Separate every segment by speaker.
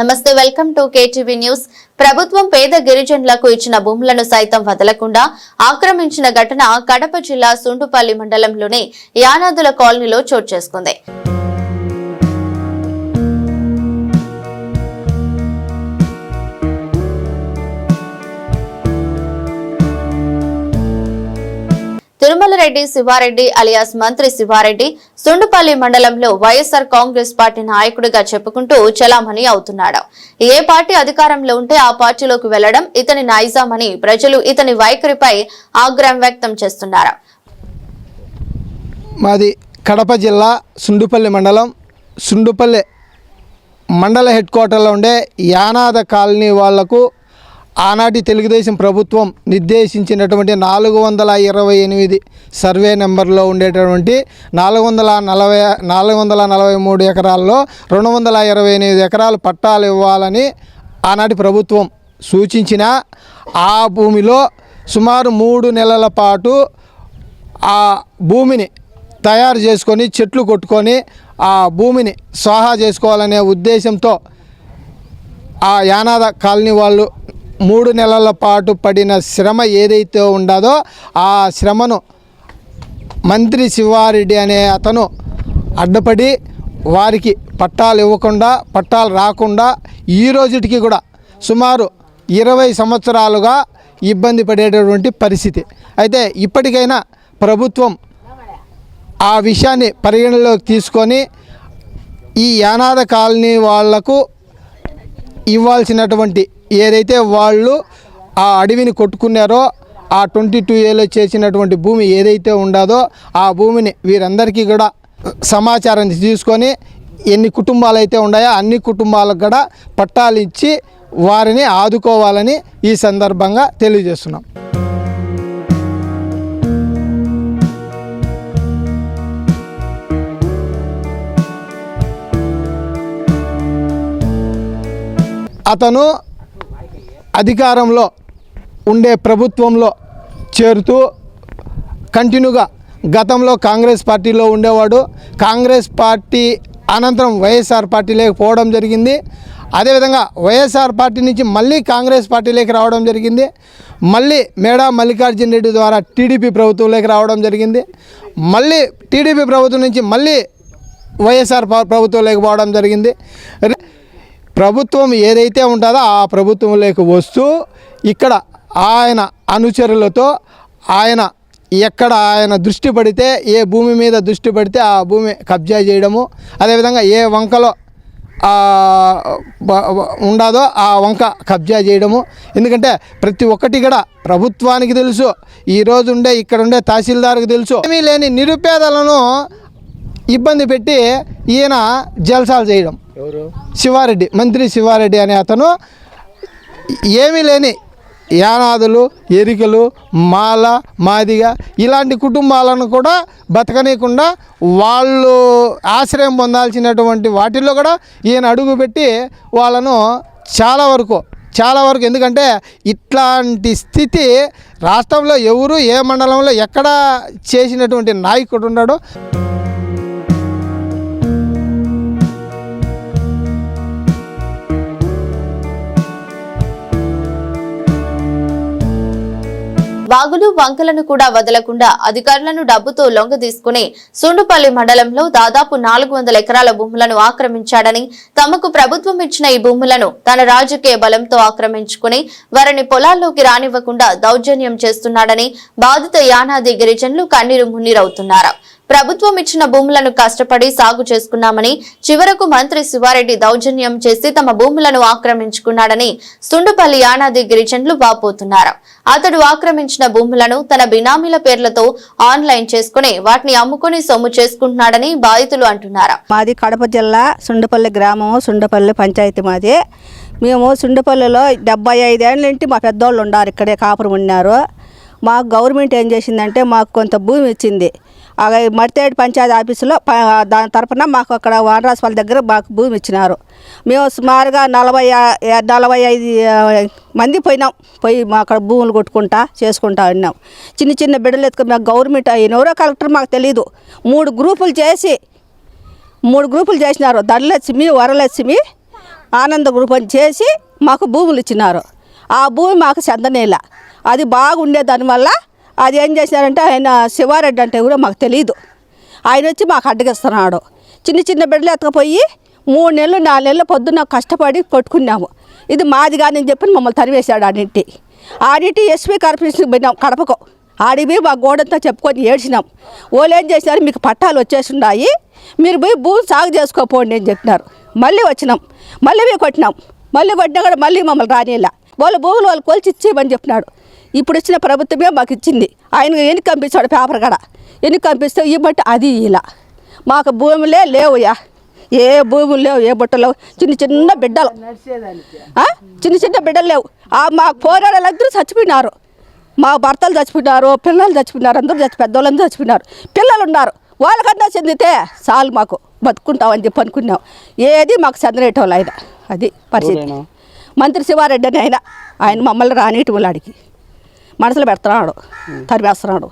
Speaker 1: నమస్తే welcome to KTV news. ప్రభుత్వం పేద గిరిజనులకు ఇచ్చిన భూములను సైతం వదలకుండా ఆక్రమించిన ఘటన కడప జిల్లా సుండుపల్లి మండలంలోని యానాదుల కాలనీలో చోటు చేసుకుంది. తిరుమలరెడ్డి శివారెడ్డి అలియాస్ మంత్రి శివారెడ్డి సుండుపల్లి మండలంలో వైఎస్ఆర్ కాంగ్రెస్ పార్టీ నాయకుడిగా చెప్పుకుంటూ చలామణి అవుతున్నాడు. ఏ పార్టీ అధికారంలో ఉంటే ఆ పార్టీలోకి వెళ్ళడం ఇతని నైజామని ప్రజలు ఇతని వైఖరిపై ఆగ్రహం వ్యక్తం చేస్తున్నారు.
Speaker 2: మాది కడప జిల్లా సుండుపల్లి మండలం. సుండుపల్లి మండల హెడ్ క్వార్టర్లో ఉండే యానాద కాలనీ వాళ్ళకు ఆనాటి తెలుగుదేశం ప్రభుత్వం నిర్దేశించినటువంటి నాలుగు వందల ఇరవై ఎనిమిది సర్వే నెంబర్లో ఉండేటటువంటి నాలుగు వందల నలభై నాలుగు వందల నలభై మూడు ఎకరాల్లో రెండు వందల ఇరవై ఎనిమిది ఎకరాలు పట్టాలు ఇవ్వాలని ఆనాటి ప్రభుత్వం సూచించిన ఆ భూమిలో సుమారు మూడు నెలల పాటు ఆ భూమిని తయారు చేసుకొని చెట్లు కొట్టుకొని ఆ భూమిని స్వాహా చేసుకోవాలనే ఉద్దేశంతో ఆ యానాద కాలనీ వాళ్ళు మూడు నెలల పాటు పడిన శ్రమ ఏదైతే ఉండదో ఆ శ్రమను మంత్రి శివారెడ్డి అనే అతను అడ్డపడి వారికి పట్టాలు ఇవ్వకుండా పట్టాలు రాకుండా ఈ రోజుటికి కూడా సుమారు ఇరవై సంవత్సరాలుగా ఇబ్బంది పడేటటువంటి పరిస్థితి. అయితే ఇప్పటికైనా ప్రభుత్వం ఆ విషయాన్ని పరిగణలోకి తీసుకొని ఈ యానాద కాలనీ వాళ్ళకు ఇవ్వాల్సినటువంటి ఏదైతే వాళ్ళు ఆ అడవిని కొట్టుకున్నారో ఆ ట్వంటీ టూ ఏలో చేసినటువంటి భూమి ఏదైతే ఉండదో ఆ భూమిని వీరందరికీ కూడా సమాచారం తీసుకొని ఎన్ని కుటుంబాలు అయితే ఉన్నాయో అన్ని కుటుంబాలకు కూడా పట్టాలు ఇచ్చి వారిని ఆదుకోవాలని ఈ సందర్భంగా తెలియజేస్తున్నాం. అతను అధికారంలో ఉండే ప్రభుత్వంలో చేరుతూ కంటిన్యూగా గతంలో కాంగ్రెస్ పార్టీలో ఉండేవాడు. కాంగ్రెస్ పార్టీ అనంతరం వైఎస్ఆర్ పార్టీలోకి పోవడం జరిగింది. అదేవిధంగా వైఎస్ఆర్ పార్టీ నుంచి మళ్ళీ కాంగ్రెస్ పార్టీలోకి రావడం జరిగింది. మళ్ళీ మేడా మల్లికార్జున రెడ్డి ద్వారా టీడీపీ ప్రభుత్వంలోకి రావడం జరిగింది. మళ్ళీ టీడీపీ ప్రభుత్వం నుంచి మళ్ళీ వైఎస్ఆర్ ప్రభుత్వంలోకి పోవడం జరిగింది. ప్రభుత్వం ఏదైతే ఉంటుందో ఆ ప్రభుత్వంలోకి వస్తూ ఇక్కడ ఆయన అనుచరులతో ఆయన ఎక్కడ ఆయన దృష్టి పడితే ఏ భూమి మీద దృష్టి పడితే ఆ భూమి కబ్జా చేయడము అదేవిధంగా ఏ వంకలో ఉండదో ఆ వంక కబ్జా చేయడము. ఎందుకంటే ప్రతి ఒక్కటి కూడా ప్రభుత్వానికి తెలుసు ఈరోజు ఉండే ఇక్కడ ఉండే తహసీల్దార్కి తెలుసు. ఏమీ లేని నిరుపేదలను ఇబ్బంది పెట్టి ఈయన జల్సాలు చేయడం. శివారెడ్డి మంత్రి శివారెడ్డి అనే అతను ఏమీ లేని యానాదులు ఎరికలు మాల మాదిగ ఇలాంటి కుటుంబాలను కూడా బతకనీయకుండా వాళ్ళు ఆశ్రయం పొందాల్సినటువంటి వాటిల్లో కూడా ఈయన అడుగుపెట్టి వాళ్ళను చాలా వరకు చాలా వరకు ఎందుకంటే ఇట్లాంటి స్థితి రాష్ట్రంలో ఎవరు ఏ మండలంలో ఎక్కడ చేసినటువంటి నాయకుడు ఉన్నాడో
Speaker 1: వాగులు వంకలను కూడా వదలకుండా అధికారులను డబ్బుతో లొంగ తీసుకుని సుండుపల్లి మండలంలో దాదాపు నాలుగు వందల ఎకరాల భూములను ఆక్రమించాడని తమకు ప్రభుత్వం ఇచ్చిన ఈ భూములను తన రాజకీయ బలంతో ఆక్రమించుకుని వారిని పొలాల్లోకి రానివ్వకుండా దౌర్జన్యం చేస్తున్నాడని బాధిత యానాది గిరిజనులు కన్నీరు మున్నీరవుతున్నారు. ప్రభుత్వం ఇచ్చిన భూములను కష్టపడి సాగు చేసుకున్నామని చివరకు మంత్రి శివారెడ్డి దౌర్జన్యం చేసి తమ భూములను ఆక్రమించుకున్నాడని సుండుపల్లి యానాది గిరిజనులు వాపోతున్నారు. అతడు ఆక్రమించిన భూములను తన బినామీల పేర్లతో ఆన్లైన్ చేసుకుని వాటిని అమ్ముకుని సొమ్ము చేసుకుంటున్నాడని బాధితులు అంటున్నారు.
Speaker 3: మాది కడప జిల్లా సుండపల్లి గ్రామం సుండపల్లి పంచాయతీ మాది. మేము సుండపల్లిలో డెబ్బై ఐదేళ్ళ నుండి మా పెద్దోళ్ళు ఉన్నారు ఇక్కడే కాపురం ఉన్నారు. మాకు గవర్నమెంట్ ఏం చేసిందంటే మాకు కొంత భూమి ఇచ్చింది. ఆ పంచాయతీ ఆఫీసులో దాని తరపున మాకు అక్కడ వానరాజపల్లి దగ్గర మాకు భూమి ఇచ్చినారు. మేము సుమారుగా నలభై నలభై ఐదు మంది పోయినాం. పోయి మా అక్కడ భూములు కొట్టుకుంటా చేసుకుంటా ఉన్నాం. చిన్న చిన్న బిడ్డలు ఎత్తుకుని మాకు గవర్నమెంట్ ఎవరో కలెక్టర్ మాకు తెలియదు మూడు గ్రూపులు చేసి మూడు గ్రూపులు చేసినారు. ధనలక్ష్మి వరలక్ష్మి ఆనంద గ్రూపం చేసి మాకు భూములు ఇచ్చినారు. ఆ భూమి మాకు చెందనేలా. అది బాగుండే దానివల్ల అది ఏం చేశారంటే ఆయన శివారెడ్డి అంటే కూడా మాకు తెలియదు ఆయన వచ్చి మాకు అడ్డగిస్తున్నాడు. చిన్న చిన్న బిడ్డలు ఎత్తకపోయి మూడు నెలలు నాలుగు నెలలు పొద్దున్న కష్టపడి కొట్టుకున్నాము. ఇది మాది కానీ చెప్పి మమ్మల్ని తరివేశాడు ఆడింటి. ఆడింటి ఎస్పీ కార్పొరేషన్కి పోయినాం కడపకు. ఆడివి మా గోడంతా చెప్పుకొని ఏడ్చినాం. వాళ్ళు ఏం చేశారు? మీకు పట్టాలు వచ్చేసి ఉన్నాయి మీరు పోయి భూమి సాగు చేసుకోపోండి అని చెప్పినారు. మళ్ళీ వచ్చినాం. మళ్ళీ పోయి కొట్టినాం. మళ్ళీ కొట్టినా కూడా మళ్ళీ మమ్మల్ని రానిలా వాళ్ళ భూములు వాళ్ళు కొలిచి ఇచ్చేయమని చెప్పినాడు. ఇప్పుడు ఇచ్చిన ప్రభుత్వమే మాకు ఇచ్చింది. ఆయన ఎన్ని కంపించాడు పేపర్ కాడ? ఎన్ని కంపిస్తే ఇవ్వబట్టి అది ఇలా. మాకు భూములే లేవుయా? ఏ భూములు లేవు ఏ బుట్టలు లేవు? చిన్న చిన్న బిడ్డలు. చిన్న చిన్న బిడ్డలు లేవు. మా పోరాడాలందరూ చచ్చిపోయినారు. మా భర్తలు చచ్చిపోయినారు పిల్లలు చచ్చిపోయినారు అందరూ చచ్చి పెద్దవాళ్ళందరూ చచ్చిపోయినారు. పిల్లలు ఉన్నారు. వాళ్ళకన్నా చెందితే చాలు మాకు బతుకుంటామని చెప్పి అనుకున్నాం. ఏది మాకు చెందనేటోళ్ళు ఆయన. అది పరిస్థితి. మంత్రి శివారెడ్డి అని ఆయన. ఆయన మమ్మల్ని రానిటి వాళ్ళడికి. మనసులో పెడుతున్నాడు.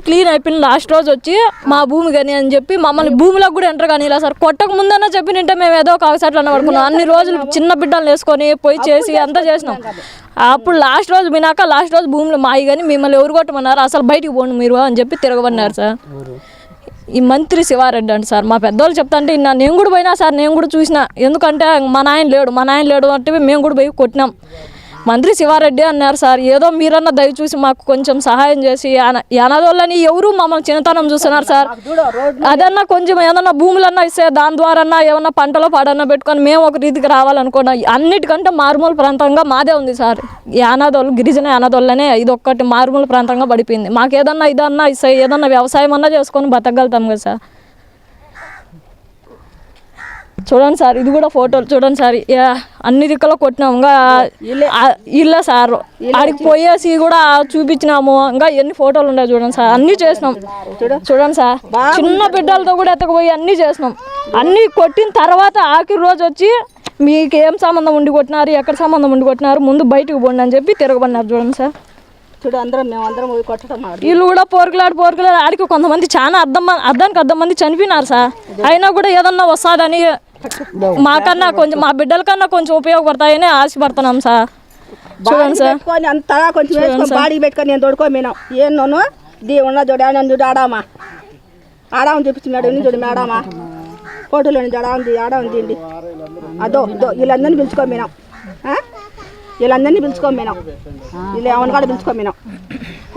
Speaker 3: తరివేస్తున్నాడు
Speaker 4: క్లీన్ అయిపోయింది. లాస్ట్ రోజు వచ్చి మా భూమి కానీ అని చెప్పి మమ్మల్ని భూమిలోకి కూడా ఎంటర్ కానీ ఇలా సార్. కొట్టక ముందన్నా చెప్పినంటే మేము ఏదో ఒక అవసరం పడుకున్నాం. అన్ని రోజులు చిన్న బిడ్డలు వేసుకొని పోయి చేసి అంతా చేసినాం. అప్పుడు లాస్ట్ రోజు వినాక లాస్ట్ రోజు భూమిలో మాయి కానీ మిమ్మల్ని ఎవరు కొట్టమన్నారు? అసలు బయటికి పోండి మీరు అని చెప్పి తిరగబడినారు సార్. ఈ మంత్రి శివారెడ్డి అండి సార్. మా పెద్దవాళ్ళు చెప్తాంటే ఇన్నా నేను కూడా పోయినా సార్. నేను కూడా చూసిన. ఎందుకంటే మా నాయన లేడు. మా నాయన లేడు అంటే మేము కూడా పోయి కొట్టినాం. మంత్రి శివారెడ్డి అన్నారు సార్ ఏదో మీరన్న దయ చూసి మాకు కొంచెం సహాయం చేసి అనాథోళ్ళని ఎవరు మమ్మల్ని చిన్నతనం చూస్తున్నారు సార్. అదన్నా కొంచెం ఏదన్నా భూములన్నా ఇస్తే దాని ద్వారా ఏమన్నా పంటలో పాడన్నా పెట్టుకొని మేము ఒక రీతికి రావాలనుకున్నా అన్నిటికంటే మారుమూల ప్రాంతంగా మాదే ఉంది సార్. ఈ అనాథోళ్ళు గిరిజన అనాథోళ్ళనే ఇది ఒక్కటి మారుమూల ప్రాంతంగా పడిపోయింది. మాకు ఏదన్నా ఇదన్నా ఇస్తే ఏదన్నా వ్యవసాయం అన్నా చేసుకొని బతకగలుగుతాం కదా సార్. చూడండి సార్ ఇది కూడా ఫోటోలు చూడండి సార్. అన్ని దిక్కులో కొట్టినాము ఇంకా ఇల్లే సార్. ఆడికి పోయేసి కూడా చూపించినాము. ఇంకా ఎన్ని ఫోటోలు ఉన్నాయి చూడండి సార్. అన్ని చేసినాం. చూడండి సార్. చిన్న బిడ్డలతో కూడా ఎత్తకపోయి అన్ని చేసినాం. అన్ని కొట్టిన తర్వాత ఆఖరి రోజు వచ్చి మీకు ఏం సంబంధం ఉండి కొట్టినారు ఎక్కడ సంబంధం ఉండి కొట్టినారు ముందు బయటకు పోండి అని చెప్పి తిరగబడినారు చూడండి సార్.
Speaker 3: చూడు అందరం మేము అందరం పోయి కొట్టడం ఆడు.
Speaker 4: వీళ్ళు కూడా పోరుకులాడు పోరుకులాడు. ఆడికి కొంతమంది చాలా అర్థం అర్థానికి అర్థం మంది చనిపోయినారు సార్. అయినా కూడా ఏదన్నా వస్తుందని మాకన్నా కొంచెం మా బిడ్డల కన్నా కొంచెం ఉపయోగపడతాయని ఆశపడుతున్నాం సార్. చూడండి సార్.
Speaker 3: అంతా కొంచెం వేసుకొని బాడీ పెట్టుకొని నేను తోడుకోమేనాం ఏం నోను? దీ ఉన్న చూడు ఆడ చూడు ఆడామా? ఆడామని చూపించినాడు ఎన్ని చూడు మేడామా? ఫోటోలో చూడ ఉంది ఆడ ఉంది అదో వీళ్ళందరినీ పిలుచుకోమేనాం వీళ్ళందరినీ పిలుచుకోమేనాం వీళ్ళు ఏమన్నా కూడా పిలుచుకోమేనాం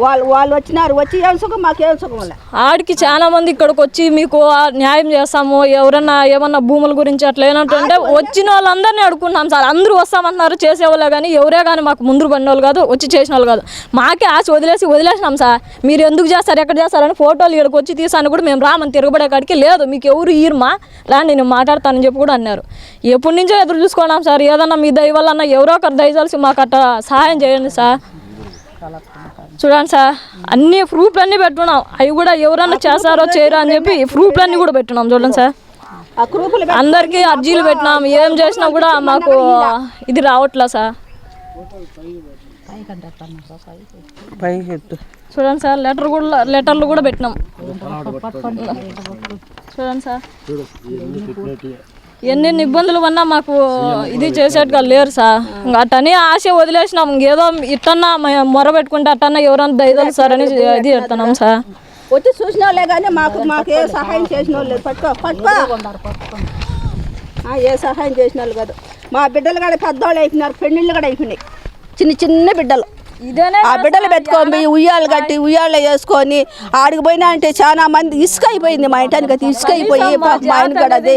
Speaker 3: వాళ్ళు వాళ్ళు వచ్చినారు వచ్చి ఏం సుఖం? మాకేం సుఖం
Speaker 4: ఆడికి చాలా మంది ఇక్కడికి వచ్చి మీకు న్యాయం చేస్తాము ఎవరన్నా ఏమన్నా భూముల గురించి అట్లా ఏనంటుంటే వచ్చిన వాళ్ళందరినీ అడుగుకున్నాం సార్. అందరూ వస్తామంటున్నారు చేసేవాళ్ళే కానీ ఎవరే కానీ మాకు ముందు పడిన వాళ్ళు కాదు వచ్చి చేసిన వాళ్ళు కాదు. మాకే ఆశ వదిలేసి వదిలేసినాం సార్. మీరు ఎందుకు చేస్తారు ఎక్కడ చేస్తారని ఫోటోలు ఇక్కడికి వచ్చి తీసాను కూడా మేము రామని తిరగబడే కాడికి లేదు. మీకు ఎవరు ఈరుమా? రాండి నేను మాట్లాడతానని చెప్పి కూడా అన్నారు. ఎప్పటి నుంచో ఎదురు చూసుకున్నాం సార్. ఏదన్నా మీ దయ వల్ల ఎవరో ఒకరు దయచేసి మాకు అట్లా సహాయం చేయండి సార్. చూడండి సార్ అన్ని ప్రూఫ్లు అన్నీ పెట్టున్నాం అవి కూడా ఎవరన్నా చేస్తారో చేయరో అని చెప్పి ప్రూఫ్లు అన్నీ కూడా పెట్టున్నాం చూడండి సార్. అందరికీ అర్జీలు పెట్టినాం. ఏం చేసినా కూడా మాకు ఇది రావట్లే సార్. చూడండి సార్ లెటర్ కూడా లెటర్లు కూడా పెట్టినాం. చూడండి సార్. ఎన్నెన్ని ఇబ్బందులు ఉన్నా మాకు ఇది చేసేట్టుగా లేరు సార్. అట్టని ఆశ వదిలేసినాం. ఇంకేదో ఇట్టన్నా మ- మొర పెట్టుకుంటే అట్టన్నా ఎవరన్నా దయదలు సార్ అని ఇది చెప్తున్నాం సార్.
Speaker 3: వచ్చి చూసిన వాళ్ళే కానీ మాకు మాకు ఏ సహాయం చేసిన వాళ్ళు లేదు పట్టుకో. పట్టుకో ఏ సహాయం చేసిన వాళ్ళు కాదు. మా బిడ్డలు కూడా పెద్దవాళ్ళు అయిపోయినారు పెళ్ళిళ్ళు కూడా అయిపోయినాయి. చిన్న చిన్న బిడ్డలు. ఆ బిడ్డలు పెట్టుకొని పోయి ఉయ్యాలు కట్టి ఉయ్యాలు వేసుకొని ఆడికి పోయినా అంటే చాలా మంది ఇసుక అయిపోయింది మా ఇంటానికి అయితే ఇసుక అయిపోయి మా ఆయన కూడా అదే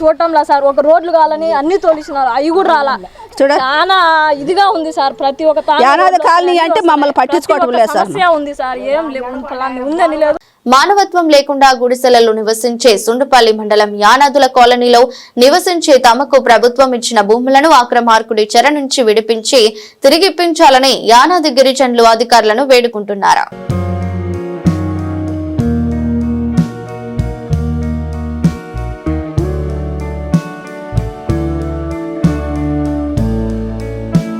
Speaker 4: చూడటంలా సార్. ఒక రోడ్లు కావాలని అన్ని తోలిసినారు అవి కూడా రాలా.
Speaker 3: చూడ.
Speaker 4: చాలా ఇదిగా ఉంది సార్ ప్రతి ఒక్క తాను
Speaker 3: యానాది కాలనీ అంటే మమ్మల్ని పట్టించుకోవడం లేదు సార్.
Speaker 4: సమస్య ఉంది సార్ ఏం ఉందని లేదు.
Speaker 1: మానవత్వం లేకుండా గుడిసెలలో నివసించే సుండుపల్లి మండలం యానాదుల కాలనీలో నివసించే తమకు ప్రభుత్వం ఇచ్చిన భూములను ఆక్రమార్కుడి చెర నుంచి విడిపించి తిరిగిప్పించాలని యానాది గిరిజనులు అధికారులను వేడుకుంటున్నారు?